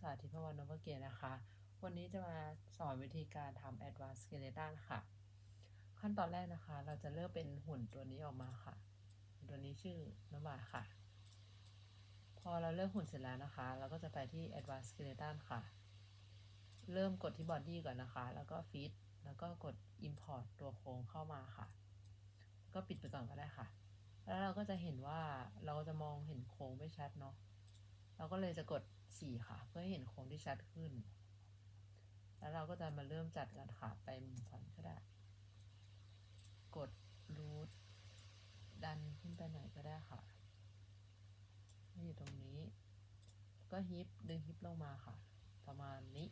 สาธิตพวันนพเกียรตินะคะ วันนี้จะมาสอนวิธีการทำ Advanced Skeleton ค่ะ ขั้นตอนแรกนะคะ เราจะเลือกเป็นหุ่นตัวนี้ออกมาค่ะ ตัวนี้ชื่อน้ำหวานค่ะ พอเราเลือกหุ่นเสร็จแล้วนะคะ เราก็จะไปที่ Advanced Skeleton ค่ะ เริ่มกดที่ Body ก่อนนะคะ แล้วก็ Fit แล้วก็กด Import ตัวโครงเข้ามาค่ะ ก็ปิดไปก่อนก็ได้ค่ะ แล้วเราก็จะเห็นว่าเราจะมองเห็นโครงไม่ชัดเนาะ เราก็เลยจะกด 4ค่ะ เพื่อให้เห็นโครงที่ชัดขึ้น แล้วเราก็จะมาเริ่มจัดกันค่ะไปมุมขวาก็ได้ กดรูทดันขึ้นไปหน่อยก็ได้ค่ะให้อยู่ตรงนี้ ก็ฮิปดึงฮิปลงมาค่ะ ประมาณนี้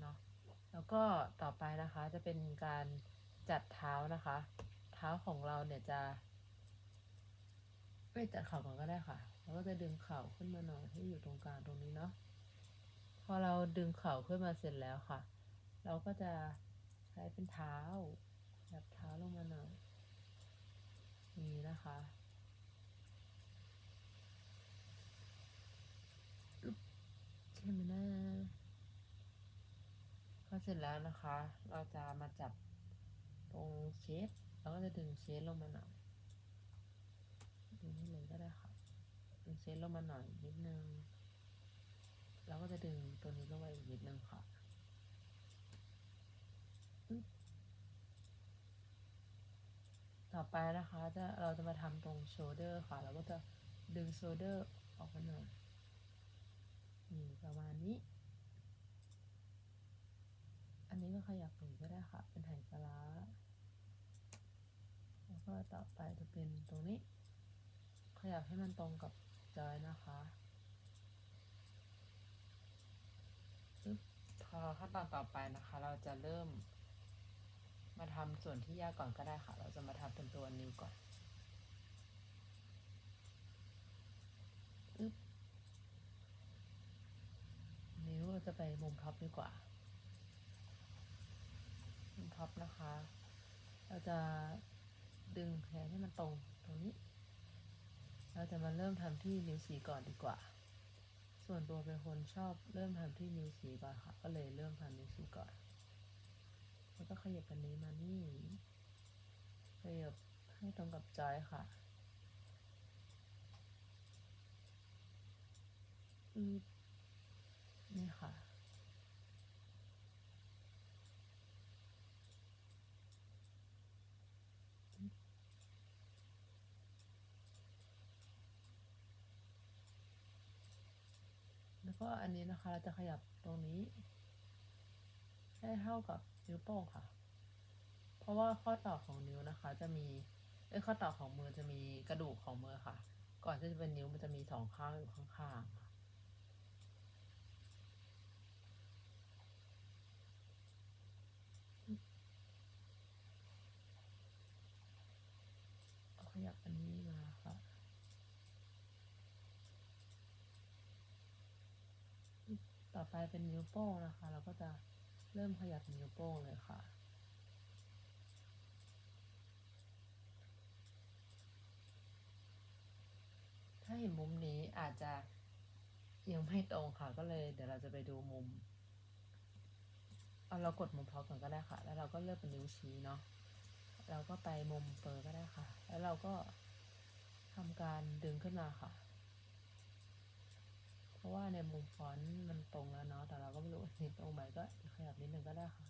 เนาะแล้วก็ต่อไปนะคะจะเป็นการจัดเท้านะคะ เท้าของเราเนี่ยจะไม่จัดเข่าก่อนก็ได้ค่ะ แล้วก็จะดึงเข่าขึ้นมาหน่อยให้อยู่ตรงกลางตรงนี้เนาะ พอเราดึงเข่าขึ้นมาเสร็จแล้วค่ะ เราก็จะใช้เป็นเท้าแบบเท้าลงมาหน่อยนี่นะคะใช่ไหมนะพอเสร็จแล้วนะคะ เราจะมาจับตรงเชสเราก็จะดึงเชสลงมาหน่อยดูนี่เลยก็ได้ค่ะ ดึงเซตลงมาหน่อยนิดนึงแล้วก็จะดึงตัวนี้ลงมาอีกนิดนึงค่ะต่อไปนะคะจะเราจะมาทำตรงโชเดอร์ค่ะ เราก็จะดึงโชเดอร์ออกมาหน่อยนี่ประมาณนี้ อันนี้ก็ขยับหนูก็ได้ค่ะ เป็นไหปลาร้าแล้วก็ต่อไปจะเป็นตรงนี้ ขยับให้มันตรงกับ จอยนะคะพอขั้นตอนต่อไปนะคะ เราจะเริ่ม มาทำส่วนที่ยากก่อนก็ได้ค่ะ เราจะมาทำเป็นตัวนิ้วก่อนอึ๊บนิ้วเราจะไปมุมท็อปดีกว่า มุมท็อปนะคะ เราจะดึงแขนให้มันตรงตรงนี้ เราจะมาเริ่มทำที่นิ้วสีก่อนดีกว่า ส่วนตัวเป็นคนชอบเริ่มทำที่นิ้วสีก่อนค่ะ ก็เลยเริ่มทำนิ้วสีก่อน แล้วก็ขยับอันนี้มานี่ ขยับให้ตรงกับจอยค่ะอือนี่ค่ะ ก็อันนี้นะคะ เราจะขยับตรงนี้ ให้เท่ากับนิ้วโป้งค่ะ เพราะว่าข้อต่อของนิ้วนะคะ จะมีเอ้ข้อต่อของมือจะมีกระดูกของมือค่ะ ก่อนที่จะเป็นนิ้วมันจะมีสองข้างอยู่ข้างๆค่ะเอาขยับอันนี้มาค่ะ ต่อไปเป็นนิ้วโป้งนะคะ เราก็จะเริ่มขยับนิ้วโป้งเลยค่ะ ถ้าเห็นมุมนี้อาจจะยังไม่ตรงค่ะ ก็เลยเดี๋ยวเราจะไปดูมุม เอาเรากดมุมพอก่อนก็ได้ค่ะ แล้วเราก็เลือกเป็นนิ้วชี้เนาะ เราก็ไปมุมเปอร์ก็ได้ค่ะ แล้วเราก็ทำการดึงขึ้นมาค่ะ เพราะว่าในมุมฟอนต์มันตรงแล้วเนาะ แต่เราก็ไม่รู้สิตรงไหมก็ขยับนิดนึงก็ได้ค่ะ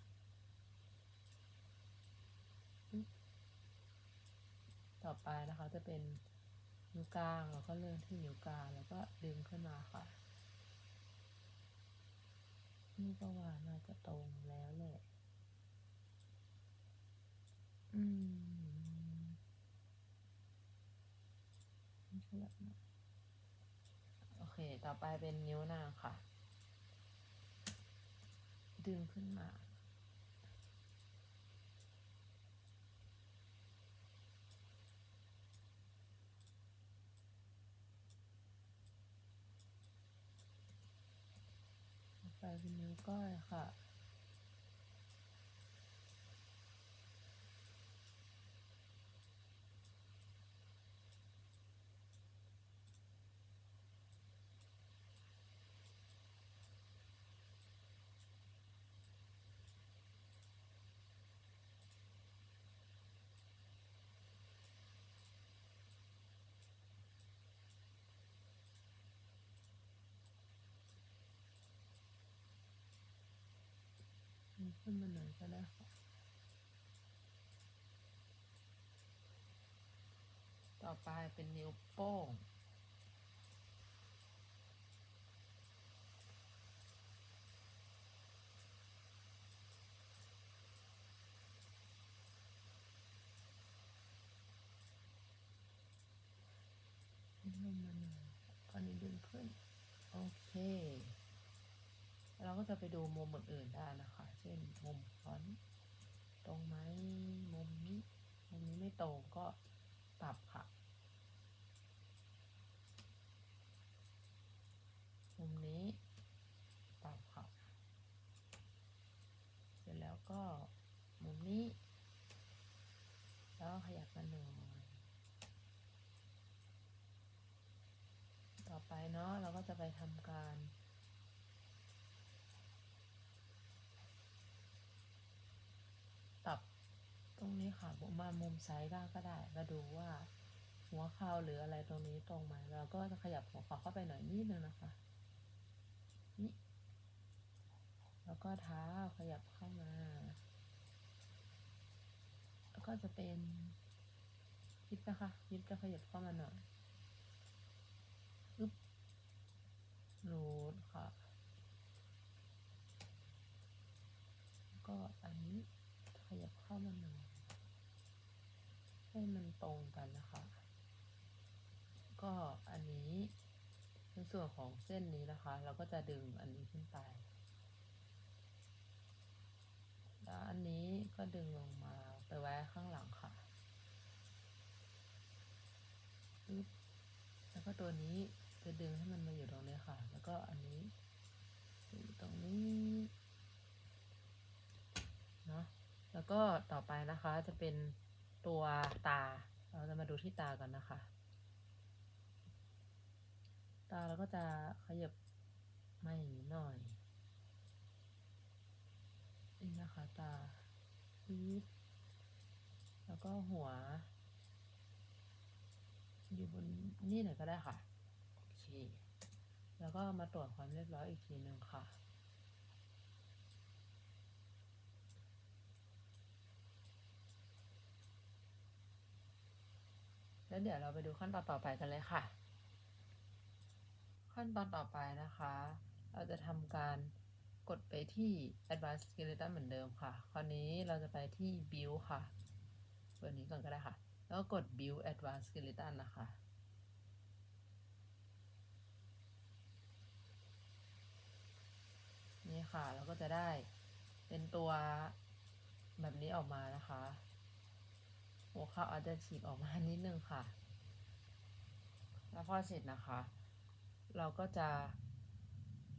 ต่อไปนะคะจะเป็นนิ้วกลางเราก็เลื่อนที่นิ้วกลางแล้วก็ดึงขึ้นมาค่ะนี่ก็ว่าน่าจะตรงแล้วแหละอืมขยับหน่อย ต่อไปเป็นนิ้วนางค่ะ ดึงขึ้นมา ต่อไปเป็นนิ้วก้อยค่ะ ขึ้นมาหน่อยก็ได้ค่ะ ต่อไปเป็นนิ้วโป้งดึงลงมาหน่อยตอนนี้ดึงขึ้น โอเค ก็จะไปดูมุมอื่นๆได้นะคะ เช่นมุมฟอนต์ตรงไหมมุมนี้มุมนี้ไม่ตรงก็ปรับค่ะ มุมนี้ปรับค่ะ เสร็จแล้วก็มุมนี้ แล้วขยับมาหน่อยต่อไปเนาะเราก็จะไปทำการ ปรับ ตรงนี้ค่ะมามุมซ้ายด้านก็ได้มาดูว่าหัวเข่าหรืออะไรตรงนี้ตรงไหมเราก็จะขยับหัวเข่าเข้าไปหน่อยนิดนึงนะคะนี่แล้วก็เท้าขยับเข้ามา แล้วก็จะเป็นฮิปนะคะฮิปจะขยับเข้ามาหน่อยอึ๊บรูดค่ะแล้วก็อันนี้ขยับเข้ามาหน่อย ให้มันตรงกันนะคะ ก็อันนี้ในส่วนของเส้นนี้นะคะ เราก็จะดึงอันนี้ขึ้นไป แล้วอันนี้ก็ดึงลงมาไปไว้ข้างหลังค่ะแล้วก็ตัวนี้จะดึงให้มันมาอยู่ตรงนี้ค่ะ แล้วก็อันนี้อยู่ตรงนี้เนาะแล้วก็ต่อไปนะคะจะเป็น ตัวตา เราจะมาดูที่ตากันนะคะ ตาเราก็จะขยับมาอย่างนี้หน่อย นี่นะคะตาปี๊ดแล้วก็หัว อยู่บนนี่หน่อยก็ได้ค่ะ โอเค แล้วก็มาตรวจความเรียบร้อยอีกทีหนึ่งค่ะ แล้วเดี๋ยวเราไปดูขั้นตอนต่อไปกันเลยค่ะ ขั้นตอนต่อไปนะคะ เราจะทำการกดไปที่ Advanced Skeleton เหมือนเดิมค่ะ คราวนี้เราจะไปที่ Build ค่ะเบอร์นี้ก่อนก็ได้ค่ะ แล้วกกด Build Advanced Skeleton นะคะ นี่ค่ะ เราก็จะได้เป็นตัวแบบนี้ออกมานะคะ หัวเข่าอาจจะฉีกออกมานิดนึงค่ะ แล้วพอเสร็จนะคะ เราก็จะ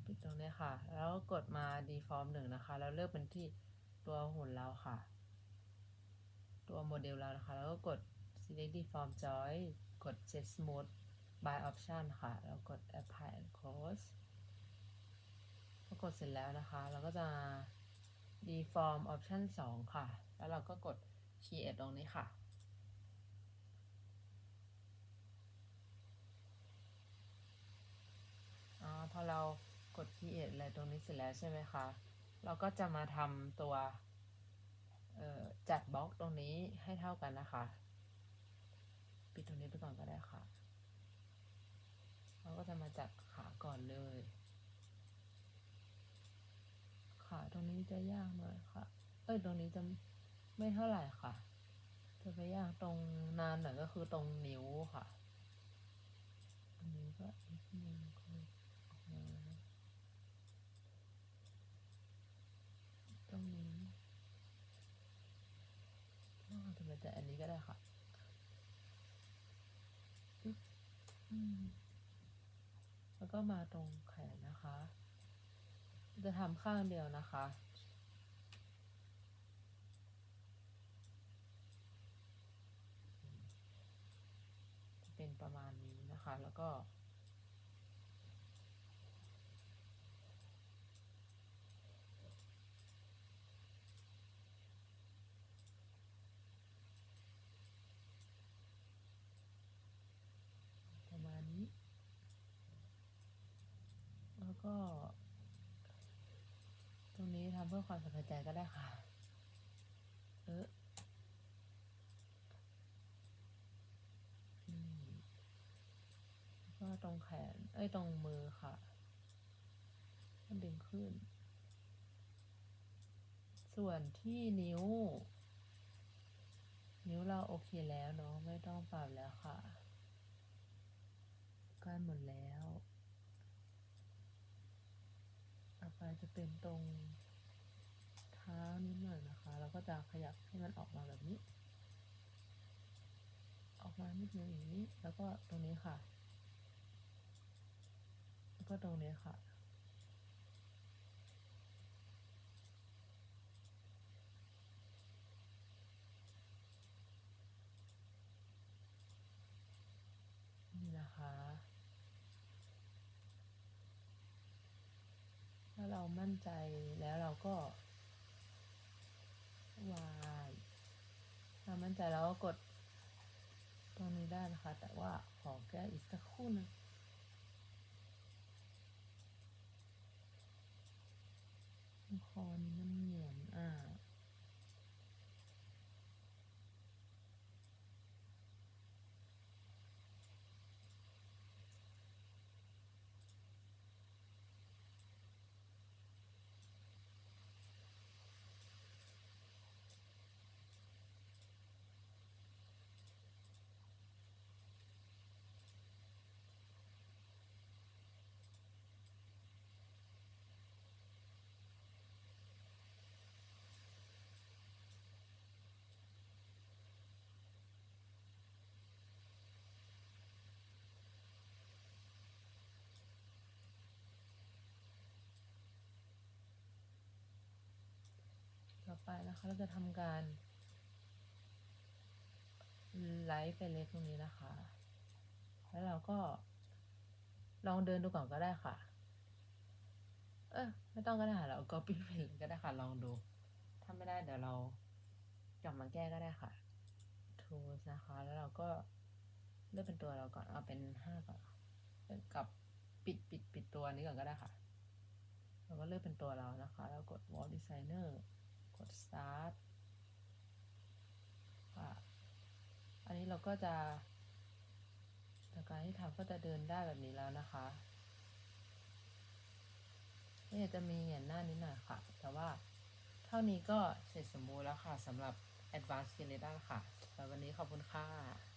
ปิดตรงนี้ค่ะ แล้วก็กดมา deform หนึ่งนะคะ แล้วเลือกเป็นที่ตัวหุ่นเราค่ะ ตัวโมเดลเรานะคะ แล้วก็กด select deform joint กด set smooth by option ค่ะ แล้วกด apply and close พอกดเสร็จแล้วนะคะ เราก็จะ deform option 2 ค่ะ แล้วเราก็กด create ตรงนี้ค่ะ อพอเรากด create อะไรตรงนี้เสร็จแล้วใช่ไหมคะ เราก็จะมาทำตัวจัดบล็อกตรงนี้ให้เท่ากันนะคะ ปิดตรงนี้ไปก่อนก็ได้ค่ะ เราก็จะมาจัดขาก่อนเลย ขาตรงนี้จะยากหน่อยค่ะ เอ้ยตรงนี้จะไม่เท่าไหร่ค่ะ จะไปยากตรงนานหน่อยก็คือตรงนิ้วค่ะ อันนี้ก็นิดนึงคือ ตรงนี้จะเป็นแต่อันนี้ก็ได้ค่ะแล้วก็มาตรงแขนนะคะ จะทำข้างเดียวนะคะจะเป็นประมาณนี้นะคะ แล้วก็ ประมาณนี้ แล้ว ก็จะรงนี้ทำเพื่อความสบายใจก็ได้ค่ะ เออก็ตรงแขน เอ้ย ตรงมือค่ะก็ดึงขึ้น ส่วนที่นิ้ว นิ้วเราโอเคแล้วเนาะ ไม่ต้องปรับแล้วค่ะการหมดแล้วต่อไป จะเป็นตรงเท้านิดหน่อยนะคะ เราก็จะขยับให้มันออกมาแบบนี้ ออกมานิดนึงอย่างนี้ แล้วก็ตรงนี้ค่ะ แล้วก็ตรงนี้ค่ะนี่นะคะ ถ้า เรามั่นใจแล้วเราก็วายเรามั่นใจแล้วก็กดตรงนี้ได้นะคะ แต่ว่าขอแก้อีกสักครู่หนึงคอนี้มันเหนียนอ่า ต่อ ไปนะคะ เราจะทำการไลฟ์ไปเล็กตรงนี้นะคะ แล้วเราก็ ลองเดินดูก่อนก็ได้ค่ะ เออไม่ต้องก็ได้ค่ะเราก็ปิ้นไปเลยก็ได้ค่ะ ลองดู ถ้าไม่ได้เดี๋ยวเรากลับมาแก้ก็ได้ค่ะ tools นะคะ แล้วเราก็เลือกเป็นตัวเราก่อน เอาเป็นห้าก่อนกับปิดปิดปิดตัวนี้ก่อนก็ได้ค่ะ เราก็เลือกเป็นตัวเรานะคะ แล้วกด wall designer ด start ค่ะอันนี้เราก็จะจากการที่ทำก็จะเดินได้แบบนี้แล้วนะคะนี่จะมีเหยียนหน้านิดหน่อยค่ะ แต่ว่าเท่านี้ก็เสร็จสมบูรณ์แล้วค่ะสำหรับ Advanced Skeleton ค่ะสำหรับวันนี้ขอบคุณค่ะ